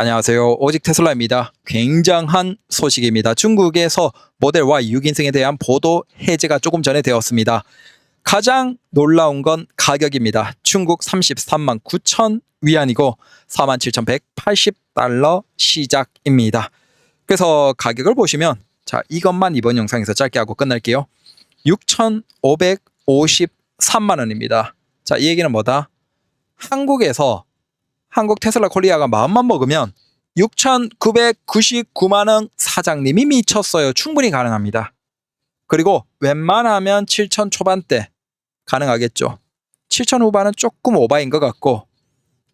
안녕하세요. 오직 테슬라입니다. 굉장한 소식입니다. 중국에서 모델 Y 6인승에 대한 보도 해제가 조금 전에 되었습니다. 가장 놀라운 건 가격입니다. 중국 33만 9천 위안이고 4만 7,180달러 시작입니다. 그래서 가격을 보시면 자 이것만 이번 영상에서 짧게 하고 끝낼게요. 6,553만 원입니다. 자 이 얘기는 뭐다? 한국에서 한국 테슬라 코리아가 마음만 먹으면 6,999만 원 사장님이 미쳤어요. 충분히 가능합니다. 그리고 웬만하면 7,000 초반대 가능하겠죠. 7,000 후반은 조금 오바인 것 같고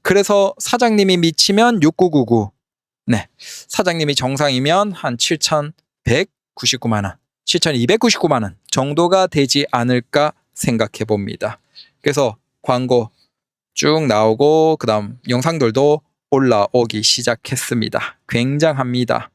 그래서 사장님이 미치면 6999. 네. 사장님이 정상이면 한 7,199만 원, 7,299만 원 정도가 되지 않을까 생각해 봅니다. 그래서 광고 쭉 나오고 그다음 영상들도 올라오기 시작했습니다. 굉장합니다.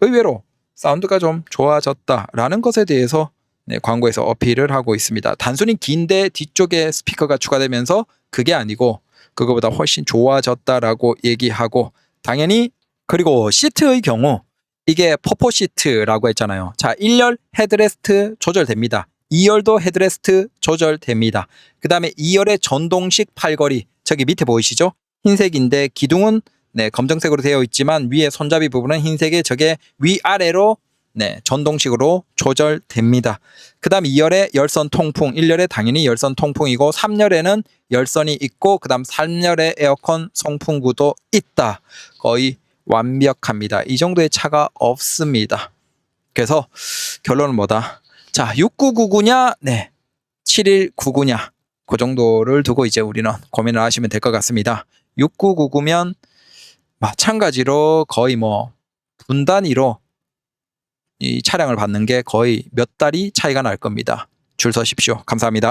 의외로 사운드가 좀 좋아졌다라는 것에 대해서 네, 광고에서 어필을 하고 있습니다. 단순히 긴데 뒤쪽에 스피커가 추가되면서 그게 아니고 그거보다 훨씬 좋아졌다라고 얘기하고 당연히 그리고 시트의 경우 이게 퍼포 시트라고 했잖아요. 자, 1열 헤드레스트 조절됩니다. 2열도 헤드레스트 조절됩니다. 그 다음에 2열의 전동식 팔걸이 저기 밑에 보이시죠? 흰색인데 기둥은 네, 검정색으로 되어 있지만 위에 손잡이 부분은 흰색에 저게 위아래로 네, 전동식으로 조절됩니다. 그 다음 2열에 열선 통풍, 1열에 당연히 열선 통풍이고 3열에는 열선이 있고 그 다음 3열에 에어컨 송풍구도 있다. 거의 완벽합니다. 이 정도의 차가 없습니다. 그래서 결론은 뭐다? 자, 6999냐? 네. 7199냐? 그 정도를 두고 이제 우리는 고민을 하시면 될 것 같습니다. 6999면 마찬가지로 거의 뭐 분단위로 이 차량을 받는 게 거의 몇 달이 차이가 날 겁니다. 줄 서십시오. 감사합니다.